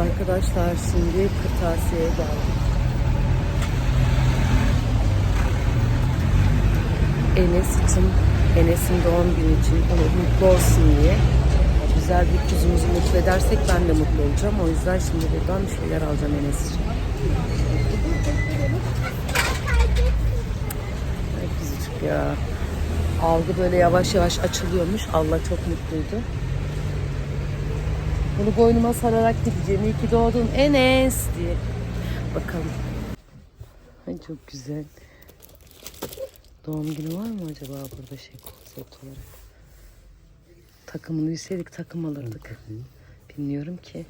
Arkadaşlar şimdi kırtasiyeye geldik. Enes için, Enes'in doğum günü için onu mutlu olsun diye güzel bir kuzumuzu mutlu edersek ben de mutlu olacağım. O yüzden şimdi buradan bir şeyler alacağım Enes için. Ay kuzucuk ya. Algı böyle yavaş yavaş açılıyormuş. Allah çok mutluydu. Bunu boynuma sararak gideceğim. İyi ki doğdun Enes diye. Bakalım. Ay çok güzel. Doğum günü var mı acaba burada şey konsept olarak? Takımını bilseydik takım alırdık. Bilmiyorum ki.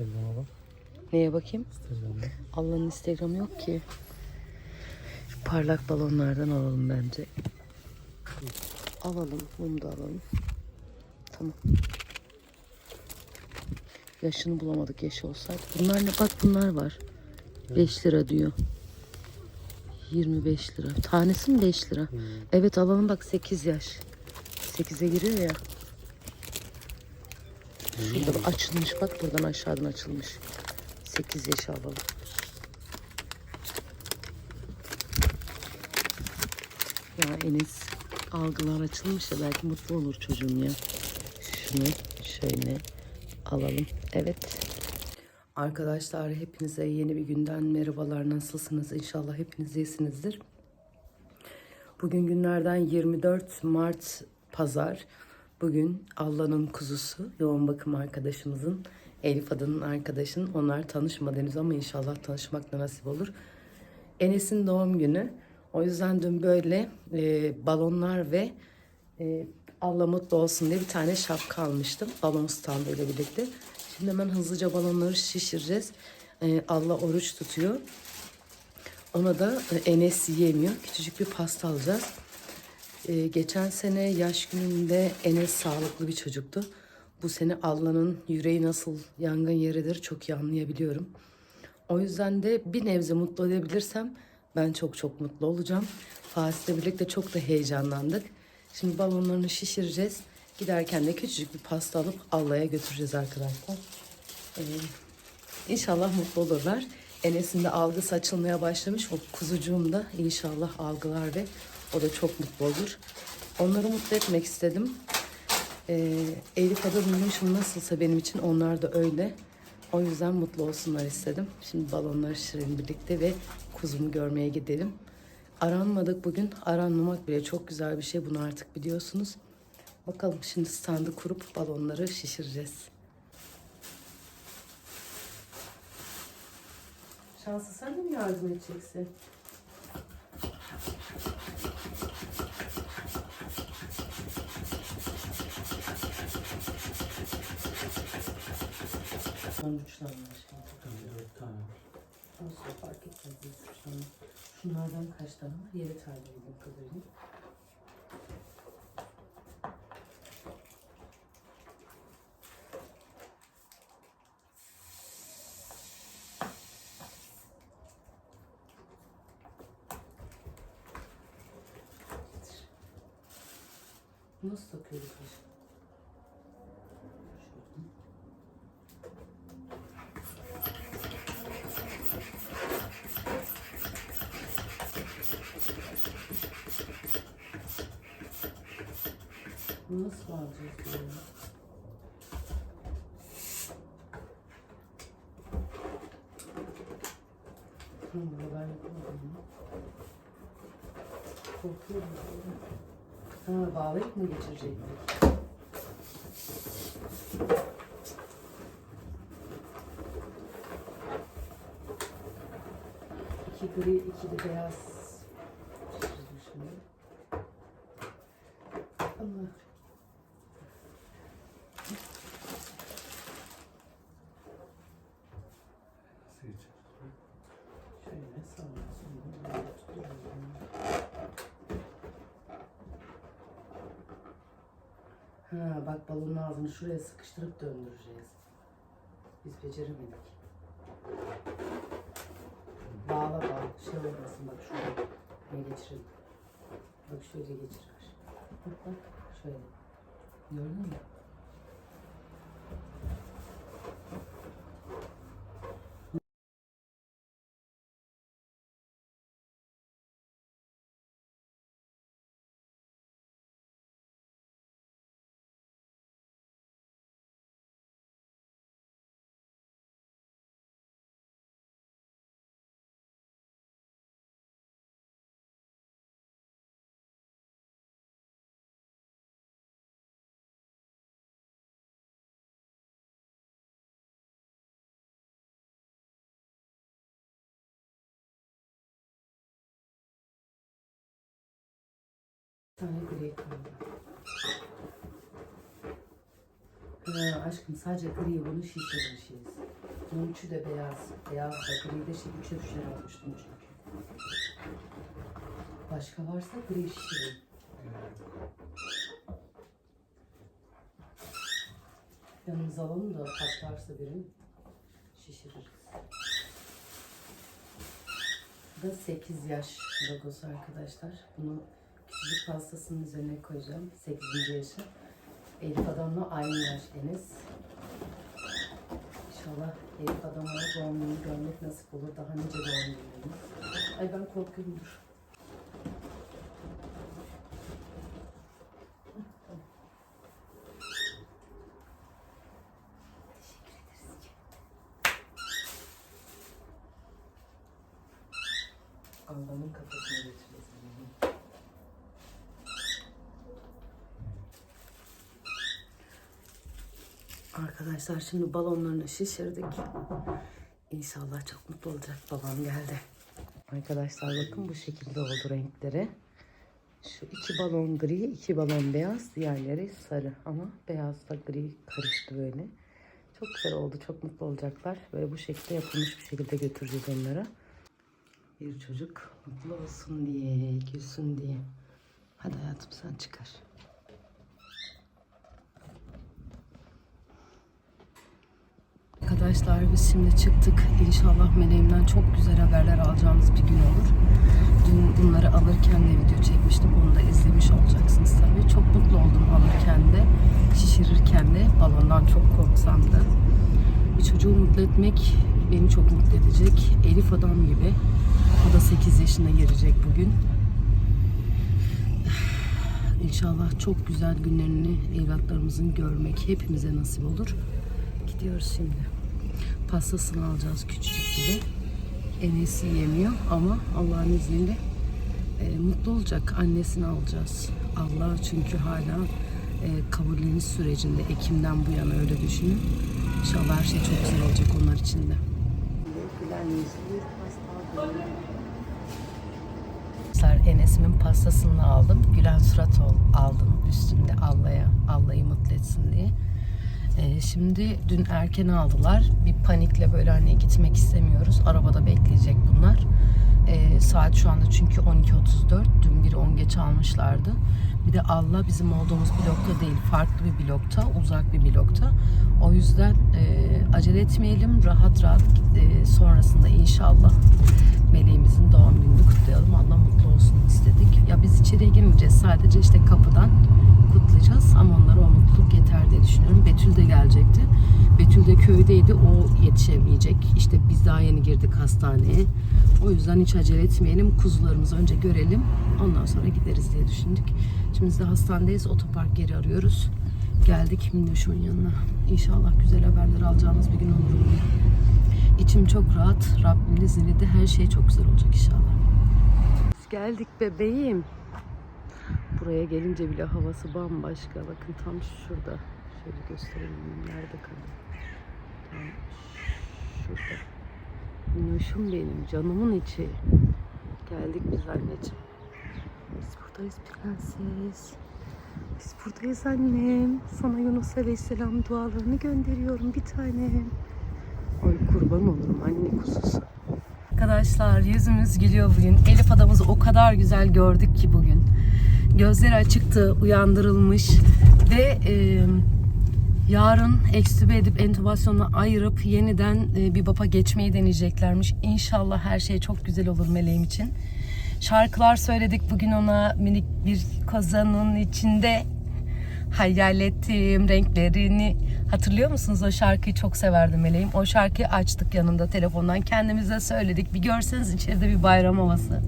Neye bakayım? Allah'ın Instagram'ı yok ki. Şu parlak balonlardan alalım bence. Alalım. Bunu da alalım. Tamam. Yaşını bulamadık yaşı olsaydı. Bunlar ne? Bak bunlar var. 5 lira diyor. 25 lira. Tanesi mi 5 lira? Evet alalım bak 8 yaş. 8'e giriyor ya. Şurada bir açılmış bak buradan aşağıdan açılmış. 8 yaş alalım. Ya Enes algılar açılmış ya belki mutlu olur çocuğum ya. Şunu şöyle alalım. Evet. Arkadaşlar hepinize yeni bir günden merhabalar. Nasılsınız? İnşallah hepiniz iyisinizdir. Bugün günlerden 24 Mart Pazar. Bugün Allah'ın kuzusu, yoğun bakım arkadaşımızın, Elif adının arkadaşın. Onlar tanışmadı henüz ama inşallah tanışmak da nasip olur. Enes'in doğum günü. O yüzden dün böyle e, balonlar ve e, Allah mutlu olsun diye bir tane şapka almıştım. Balon standı ile birlikte. Hemen hızlıca balonları şişireceğiz. E, Allah oruç tutuyor. Ona da e, Enes yiyemiyor. Küçücük bir pasta alacağız. E, geçen sene yaş gününde Enes sağlıklı bir çocuktu. Bu sene Allah'ın yüreği nasıl yangın yeridir çok iyi anlayabiliyorum. O yüzden de bir nebze mutlu edebilirsem ben çok çok mutlu olacağım. Fatih'le birlikte çok da heyecanlandık. Şimdi balonlarını şişireceğiz. Giderken de küçücük bir pasta alıp Allah'a götüreceğiz arkadaşlar. Ee, İnşallah mutlu olurlar. Enes'in de algısı açılmaya başlamış. O kuzucuğum da inşallah algılar ve o da çok mutlu olur. Onları mutlu etmek istedim. Ee, Elif adı duymuşum nasılsa benim için onlar da öyle. O yüzden mutlu olsunlar istedim. Şimdi balonları şirin birlikte ve kuzumu görmeye gidelim. Aranmadık bugün. Aranmamak bile çok güzel bir şey. Bunu artık biliyorsunuz. Bakalım şimdi standı kurup balonları şişireceğiz. Şanslı sen de mi yardım edeceksin? Son uçlarım var şimdi. Tamam. Olsun fark etmez. biz uçlarım. Şunlardan kaç tane var? Yedi tane bildiğim kadarıyla. Nasıl takıyoruz biz? Bunu Nasıl alacağız böyle? Hı, ben yapamadım ya. Korkuyorum. Ha, bağlayıp mı geçirecektik? İki gri, iki de beyaz çizdim şimdi. Allah. Nasıl geçer? Şöyle sağa sola böyle tutuyorum. Ha bak balonun ağzını şuraya sıkıştırıp döndüreceğiz. Biz beceremedik. Bağla bağla şey olmasın bak şuraya. Ne geçirelim. Bak şöyle geçir. Bak bak şöyle. Gördün mü? Tane gri kaldı. Aşkım sadece gri bunu şişirmişiz. Bunun üçü de beyaz. Beyaz da gri de şey üçe düşer almıştım çünkü. Başka varsa gri şişirin. Yanımıza alalım da patlarsa birini şişiririz. Bu da 8 yaş logosu arkadaşlar. Bunu küçücük pastasının üzerine koyacağım. 8. yaşı. Elif Adam'la aynı yaş Enes. İnşallah Elif Adam'la doğum gününü görmek nasip olur. Daha nice doğum günlerimiz. Ay ben korkuyorum. Allah'ın kafasına götüreceğiz. Arkadaşlar şimdi balonlarını şişirdik. İnşallah çok mutlu olacak. Babam geldi. Arkadaşlar bakın bu şekilde oldu renkleri. Şu iki balon gri, iki balon beyaz, diğerleri sarı ama beyazla gri karıştı böyle. Çok güzel oldu, çok mutlu olacaklar. Böyle bu şekilde yapılmış bir şekilde götüreceğiz onlara. Bir çocuk mutlu olsun diye, gülsün diye. Hadi hayatım sen çıkar. Arkadaşlar biz şimdi çıktık. İnşallah meleğimden çok güzel haberler alacağımız bir gün olur. Dün bunları alırken de video çekmiştim. Onu da izlemiş olacaksınız tabii. Çok mutlu oldum alırken de, şişirirken de. Balondan çok korksam da. Bir çocuğu mutlu etmek beni çok mutlu edecek. Elif adam gibi. O da 8 yaşına girecek bugün. İnşallah çok güzel günlerini evlatlarımızın görmek hepimize nasip olur. Gidiyoruz şimdi. Pastasını alacağız küçücük bir de. Enesi yemiyor ama Allah'ın izniyle e, mutlu olacak. Annesini alacağız. Allah çünkü hala e, kabulleniş sürecinde. Ekim'den bu yana öyle düşünün. İnşallah her şey çok güzel olacak onlar için de. Enes'imin pastasını aldım. Gülen surat aldım üstünde Allah'a, Allah'ı mutlu etsin diye. Ee, şimdi dün erken aldılar. Bir panikle böyle hani gitmek istemiyoruz. Arabada bekleyecek bunlar. Ee, saat şu anda çünkü 12.34. Dün bir 10 geç almışlardı. Bir de Allah bizim olduğumuz blokta değil, farklı bir blokta, uzak bir blokta. O yüzden e, acele etmeyelim, rahat rahat e, sonrasında inşallah meleğimizin doğum gününü kutlayalım. Allah mutlu olsun istedik. Ya biz içeriye girmeyeceğiz. Sadece işte kapıdan kutlayacağız. Ama onlara o mutluluk yeter diye düşünüyorum. Betül de gelecekti. Betül de köydeydi. O yetişemeyecek. İşte biz daha yeni girdik hastaneye. O yüzden hiç acele etmeyelim. Kuzularımızı önce görelim. Ondan sonra gideriz diye düşündük. Şimdi biz de hastanedeyiz. Otopark geri arıyoruz. Geldik Minnoş'un yanına. İnşallah güzel haberler alacağımız bir gün olur. İçim çok rahat. Rabbimin izniyle de her şey çok güzel olacak inşallah. Geldik bebeğim. Buraya gelince bile havası bambaşka. Bakın tam şurada. Şöyle gösterelim. Nerede kalıyor? Tam şurada. Minnoşum benim. Canımın içi. Geldik biz anneciğim. Biz buradayız prenses. Biz buradayız annem. Sana Yunus Aleyhisselam dualarını gönderiyorum bir tanem. Ay kurban olurum anne kuzusu. Arkadaşlar yüzümüz gülüyor bugün. Elif adamızı o kadar güzel gördük ki bugün. Gözleri açıktı, uyandırılmış ve e, yarın ekstübe edip entübasyonla ayırıp yeniden e, bir baba geçmeyi deneyeceklermiş. İnşallah her şey çok güzel olur meleğim için. Şarkılar söyledik bugün ona minik bir kozanın içinde. Hayal ettiğim renklerini hatırlıyor musunuz? O şarkıyı çok severdim meleğim. O şarkıyı açtık yanımda telefondan. Kendimize söyledik. Bir görseniz içeride bir bayram havası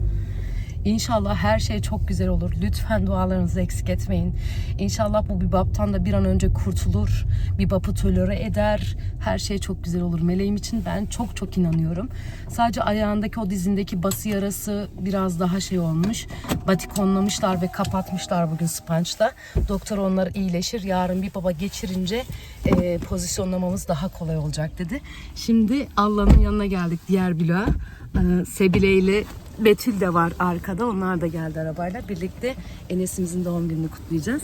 İnşallah her şey çok güzel olur. Lütfen dualarınızı eksik etmeyin. İnşallah bu bibaptan da bir an önce kurtulur. Bibapı tolere eder. Her şey çok güzel olur. Meleğim için ben çok çok inanıyorum. Sadece ayağındaki o dizindeki bası yarası biraz daha şey olmuş. Batikonlamışlar ve kapatmışlar bugün spançla. Doktor onları iyileşir. Yarın bir baba geçirince e, pozisyonlamamız daha kolay olacak dedi. Şimdi Allah'ın yanına geldik diğer bloğa. Ee, Sebile ile Betül de var arkada. Onlar da geldi arabayla. Birlikte Enes'imizin doğum gününü kutlayacağız.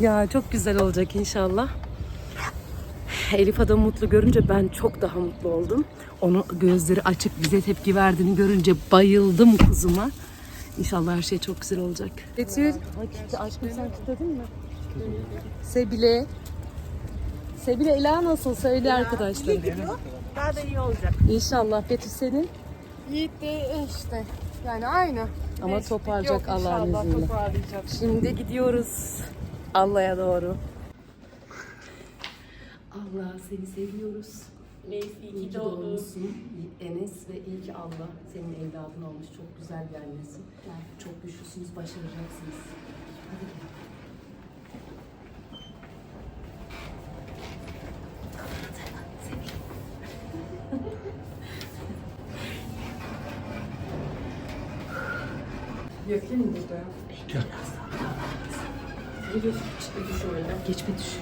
Ya çok güzel olacak inşallah. Elif Adam'ı mutlu görünce ben çok daha mutlu oldum. Onun gözleri açık bize tepki verdiğini görünce bayıldım kuzuma. İnşallah her şey çok güzel olacak. Betül, aşkım sen kilitledin mi? Sebile. Sebile Ela nasıl söyle arkadaşlar. Daha da iyi olacak. İnşallah Betül senin. Yiğit de işte. Yani aynı. Ama Değişiklik toparlayacak yok Allah'ın inşallah, izniyle. toparlayacak. Şimdi gidiyoruz Allah'a doğru. Allah seni seviyoruz. İyi ki doğmuşsun Enes ve iyi ki Allah senin evladın olmuş. Çok güzel bir annesin. Çok güçlüsünüz, başaracaksınız. Yakın burada. Geç bir düş öyle. Geç bir düş.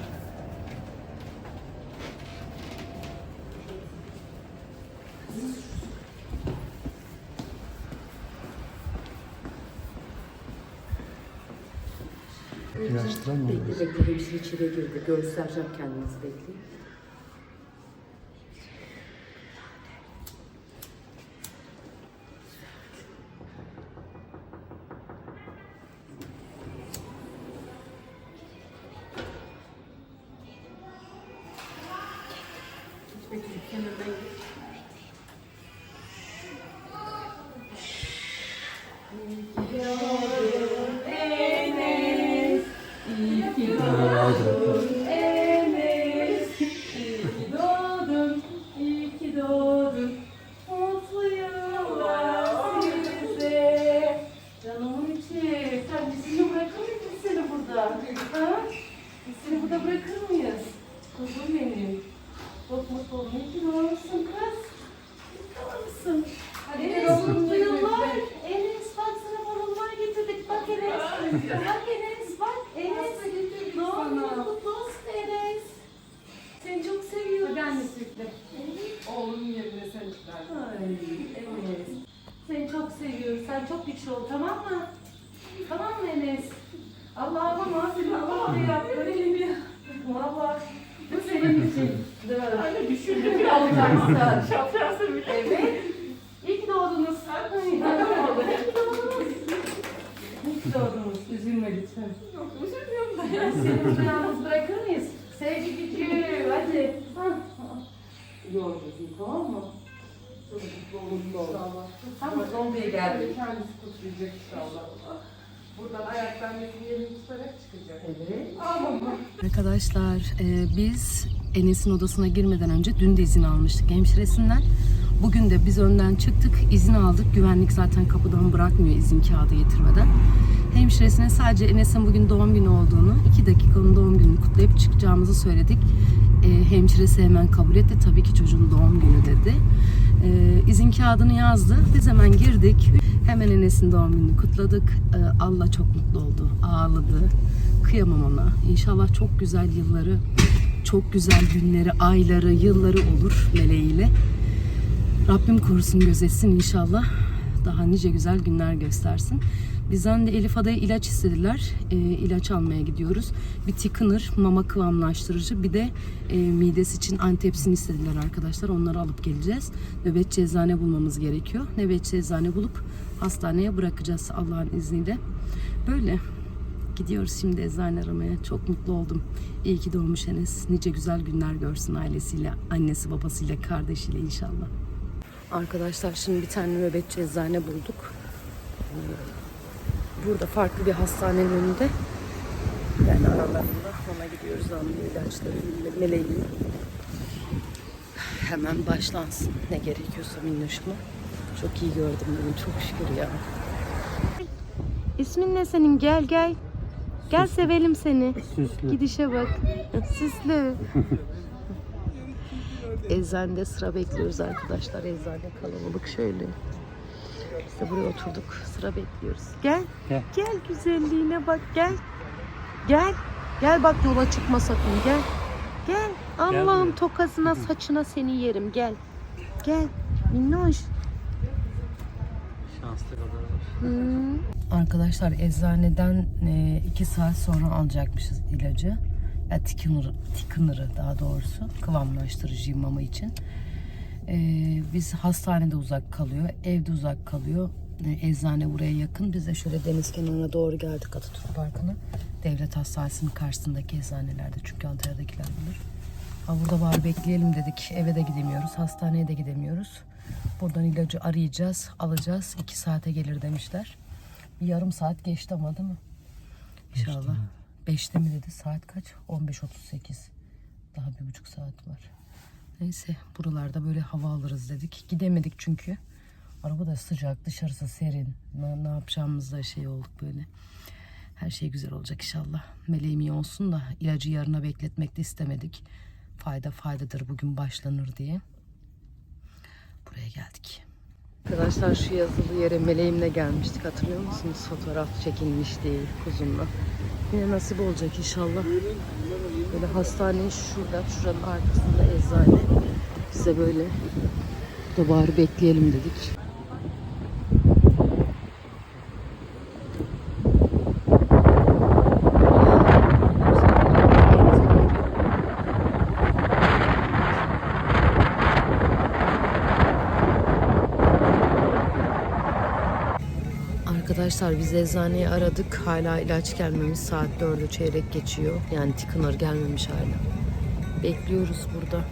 Bekle bekle hepsi içeri girdi. Göstereceğim kendinizi bekleyin. Doğdun, Bu senin için. Anne düşündüm bir alacaksın. Şapşası bile. Evet. İyi ki doğdunuz. Ay, İyi ki doğdunuz. İyi ki doğdunuz. Üzülme lütfen. Yok üzülmüyorum da. Biz seni burada yalnız bırakır mıyız? Sevgi gücü. Hadi. Hah. Yorgunsun tamam mı? Çok mutlu olun. mutlu olun. İnşallah. Tam mutlu olmaya geldik. Kendisi kutlayacak inşallah. Buradan ayaktan yerini tutarak çıkacak. Evet. Ama Arkadaşlar e, biz Enes'in odasına girmeden önce dün de izin almıştık hemşiresinden. Bugün de biz önden çıktık, izin aldık. Güvenlik zaten kapıdan bırakmıyor izin kağıdı getirmeden. Hemşiresine sadece Enes'in bugün doğum günü olduğunu, iki dakikanın doğum gününü kutlayıp çıkacağımızı söyledik. E, hemşiresi hemen kabul etti. Tabii ki çocuğun doğum günü dedi. E, izin kağıdını yazdı. Biz hemen girdik. Hemen Enes'in doğum gününü kutladık. E, Allah çok mutlu oldu. Ağladı. Kıyamam ona. İnşallah çok güzel yılları, çok güzel günleri, ayları, yılları olur meleğiyle. Rabbim korusun gözetsin inşallah. Daha nice güzel günler göstersin. Bizden de Elif Ada'ya ilaç istediler. E, ilaç almaya gidiyoruz. Bir tıkınır, mama kıvamlaştırıcı, bir de e, midesi için antepsin istediler arkadaşlar. Onları alıp geleceğiz. Nöbetçi eczane bulmamız gerekiyor. Nöbetçi eczane bulup hastaneye bırakacağız Allah'ın izniyle. Böyle. Gidiyoruz şimdi eczane aramaya. Çok mutlu oldum. İyi ki doğmuş Enes. Nice güzel günler görsün ailesiyle, annesi babasıyla, kardeşiyle inşallah. Arkadaşlar şimdi bir tane nöbetçi eczane bulduk. Burada farklı bir hastanenin önünde. Yani aralarında ona gidiyoruz almaya ilaçları, meleğini. Hemen başlansın. Ne gerekiyorsa minnoşuma. Çok iyi gördüm bugün çok şükür ya. İsmin ne senin? Gel gel. Gel sevelim seni. Gidişe bak. Süslü. Eczanede sıra bekliyoruz arkadaşlar. Eczane kalabalık şöyle. Biz de buraya oturduk. Sıra bekliyoruz. Gel. Gel. Gel güzelliğine bak gel. Gel. Gel bak yola çıkma sakın gel. Gel. Allah'ım tokasına saçına seni yerim gel. Gel. Minnoş. Arkadaşlar eczaneden 2 saat sonra alacakmışız ilacı. Ya tikinir, tikinir'i daha doğrusu kıvamlaştırıcı mama için. E, biz hastanede uzak kalıyor, evde uzak kalıyor. E, eczane buraya yakın. Biz de şöyle deniz kenarına doğru geldik Atatürk Parkı'na. Devlet Hastanesi'nin karşısındaki eczanelerde. Çünkü Antalya'dakiler bilir. Ha burada var bekleyelim dedik. Eve de gidemiyoruz, hastaneye de gidemiyoruz. Buradan ilacı arayacağız, alacağız. 2 saate gelir demişler. Bir yarım saat geçti ama değil mi? İnşallah. Beşte mi dedi? Saat kaç? 15.38. Daha bir buçuk saat var. Neyse buralarda böyle hava alırız dedik. Gidemedik çünkü. Araba da sıcak, dışarısı serin. Ne, ne yapacağımızda şey olduk böyle. Her şey güzel olacak inşallah. Meleğim iyi olsun da ilacı yarına bekletmek de istemedik. Fayda faydadır bugün başlanır diye. Buraya geldik. Arkadaşlar şu yazılı yere meleğimle gelmiştik hatırlıyor musunuz? Fotoğraf çekilmişti kuzumla. Yine nasip olacak inşallah. Böyle hastane şurada, şuranın arkasında eczane. Bize böyle da bari bekleyelim dedik. Arkadaşlar biz eczaneyi aradık. Hala ilaç gelmemiş. Saat 4'ü çeyrek geçiyor. Yani tıkınır gelmemiş hala. Bekliyoruz burada.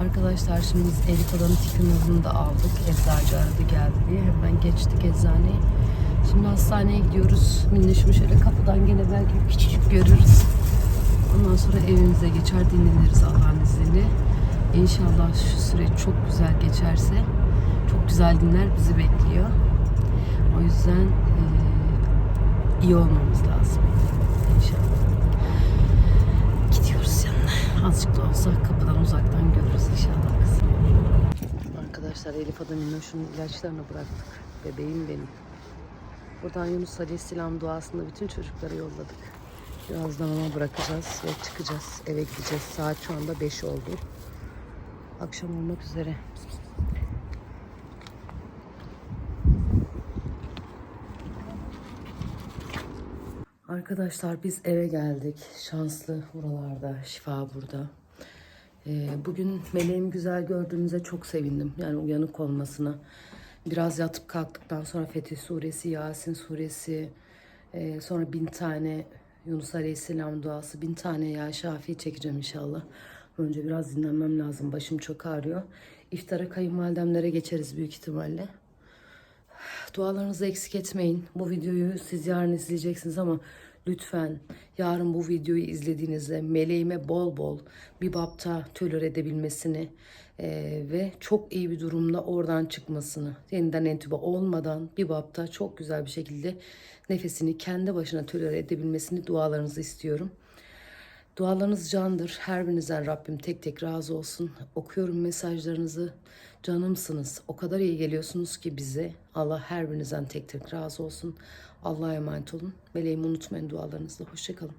Arkadaşlar şimdi biz Elif Adan'ın tıkınırını da aldık. Eczacı aradı geldi diye. Hemen geçtik eczaneyi. Şimdi hastaneye gidiyoruz. Minneşimi şöyle kapıdan gene belki küçücük görürüz. Ondan sonra evimize geçer dinleniriz Allah'ın izniyle. İnşallah şu süreç çok güzel geçerse çok güzel günler bizi bekliyor. O yüzden iyi olmamız lazım. İnşallah. Gidiyoruz yanına. Azıcık da olsa kapıdan uzaktan görürüz inşallah kızım. Arkadaşlar Elif Adam'ın şunun ilaçlarını bıraktık. Bebeğim benim. Buradan Yunus Aleyhisselam duasında bütün çocukları yolladık. Birazdan ona bırakacağız ve çıkacağız. Eve gideceğiz. Saat şu anda 5 oldu. Akşam olmak üzere. Arkadaşlar biz eve geldik. Şanslı buralarda, şifa burada. Ee, bugün meleğimi güzel gördüğümüze çok sevindim. Yani uyanık olmasına. Biraz yatıp kalktıktan sonra Fetih Suresi, Yasin Suresi, e, sonra bin tane Yunus Aleyhisselam duası, bin tane Ya Şafii çekeceğim inşallah. Önce biraz dinlenmem lazım. Başım çok ağrıyor. İftara kayınvalidemlere geçeriz büyük ihtimalle. Dualarınızı eksik etmeyin. Bu videoyu siz yarın izleyeceksiniz ama lütfen yarın bu videoyu izlediğinizde meleğime bol bol bir bapta tölör edebilmesini eee, ve çok iyi bir durumda oradan çıkmasını, yeniden entübe olmadan bir bapta çok güzel bir şekilde nefesini kendi başına tölör edebilmesini dualarınızı istiyorum. Dualarınız candır. Her birinizden Rabbim tek tek razı olsun. Okuyorum mesajlarınızı. Canımsınız. O kadar iyi geliyorsunuz ki bize. Allah her birinizden tek tek razı olsun. Allah'a emanet olun. Meleğimi unutmayın dualarınızla. Hoşçakalın.